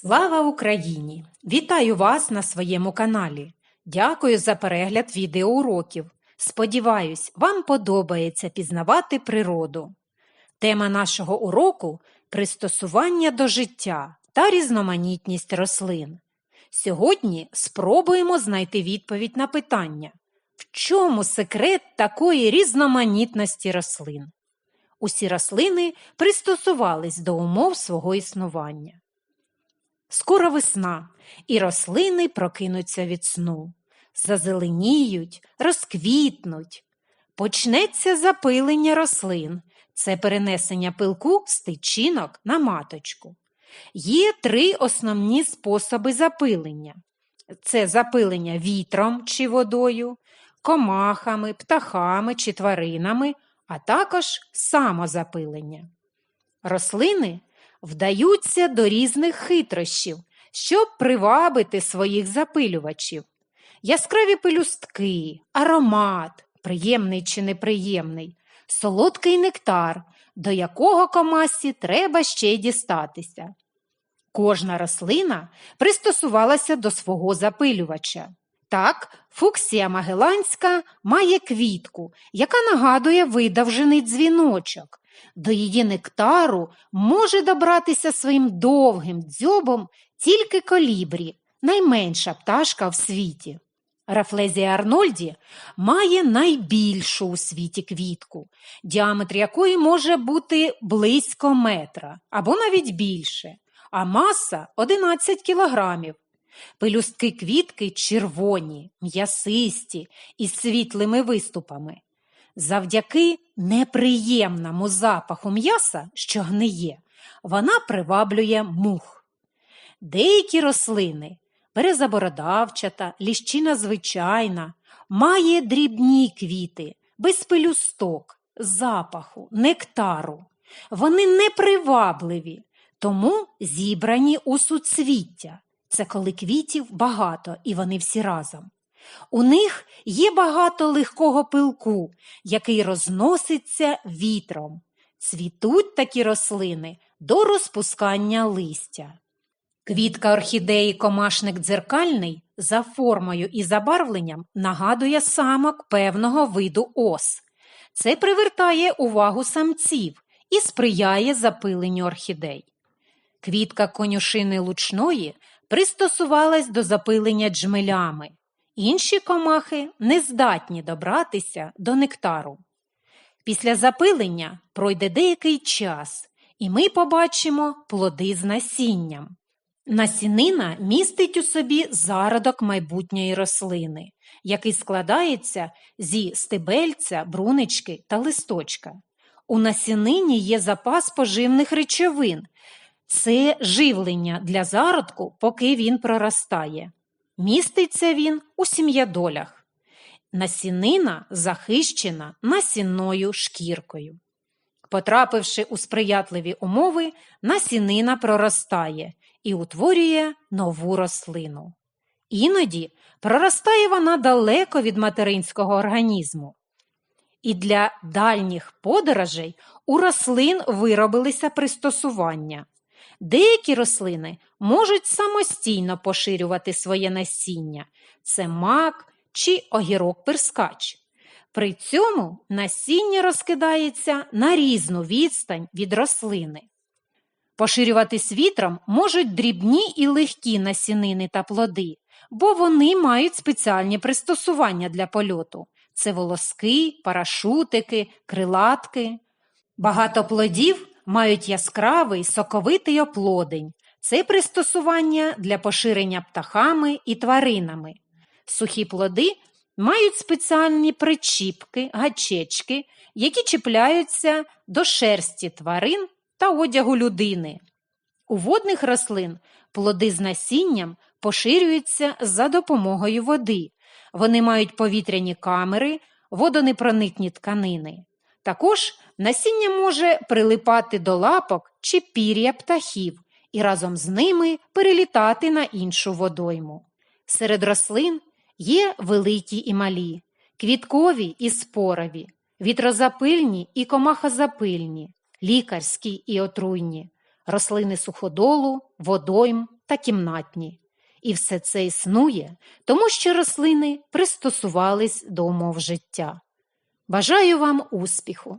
Слава Україні! Вітаю вас на своєму каналі. Дякую за перегляд відеоуроків. Сподіваюсь, вам подобається пізнавати природу. Тема нашого уроку пристосування до життя та різноманітність рослин. Сьогодні спробуємо знайти відповідь на питання, в чому секрет такої різноманітності рослин? Усі рослини пристосувались до умов свого існування. Скоро весна, і рослини прокинуться від сну, зазеленіють, розквітнуть. Почнеться запилення рослин, це перенесення пилку з тичинок на маточку. Є три основні способи запилення: це запилення вітром чи водою, комахами, птахами чи тваринами, а також самозапилення. Рослини вдаються до різних хитрощів, щоб привабити своїх запилювачів. Яскраві пелюстки, аромат, приємний чи неприємний, солодкий нектар, до якого комасі треба ще й дістатися. Кожна рослина пристосувалася до свого запилювача. Так, фуксія магеланська має квітку, яка нагадує видовжений дзвіночок. До її нектару може добратися своїм довгим дзьобом тільки колібрі, найменша пташка в світі. Рафлезія Арнольді має найбільшу у світі квітку, діаметр якої може бути близько метра або навіть більше, а маса 11 кілограмів. Пелюстки квітки червоні, м'ясисті із світлими виступами. Завдяки неприємному запаху м'яса, що гниє, вона приваблює мух. Деякі рослини березабородавчата, ліщина звичайна, має дрібні квіти, без пелюсток, запаху, нектару. Вони непривабливі, тому зібрані у суцвіття. Це коли квітів багато і вони всі разом. У них є багато легкого пилку, який розноситься вітром. Цвітуть такі рослини до розпускання листя. Квітка орхідеї комашник дзеркальний за формою і забарвленням нагадує самок певного виду ос. Це привертає увагу самців і сприяє запиленню орхідей. Квітка конюшини лучної пристосувалась до запилення джмелями. Інші комахи не здатні добратися до нектару. Після запилення пройде деякий час, і ми побачимо плоди з насінням. Насінина містить у собі зародок майбутньої рослини, який складається зі стебельця, брунички та листочка. У насінині є запас поживних речовин, це живлення для зародку, поки він проростає. Міститься він у сім'ядолях. Насінина захищена насінною шкіркою. Потрапивши у сприятливі умови, насінина проростає і утворює нову рослину. Іноді проростає вона далеко від материнського організму. І для дальніх подорожей у рослин виробилися пристосування. Деякі рослини можуть самостійно поширювати своє насіння це мак чи огірок перскач. При цьому насіння розкидається на різну відстань від рослини. Поширюватись вітром можуть дрібні і легкі насінини та плоди, бо вони мають спеціальні пристосування для польоту це волоски, парашутики, крилатки. Багато плодів мають яскравий соковитий оплодень. Це пристосування для поширення птахами і тваринами. Сухі плоди мають спеціальні причіпки, гачечки, які чіпляються до шерсті тварин та одягу людини. У водних рослин плоди з насінням поширюються за допомогою води. Вони мають повітряні камери, водонепроникні тканини. Також насіння може прилипати до лапок чи пір'я птахів і разом з ними перелітати на іншу водойму. Серед рослин є великі і малі, квіткові і спорові, вітрозапильні і комахозапильні, лікарські і отруйні, рослини суходолу, водойм, та кімнатні. І все це існує, тому що рослини пристосувались до умов життя. Бажаю вам успіху!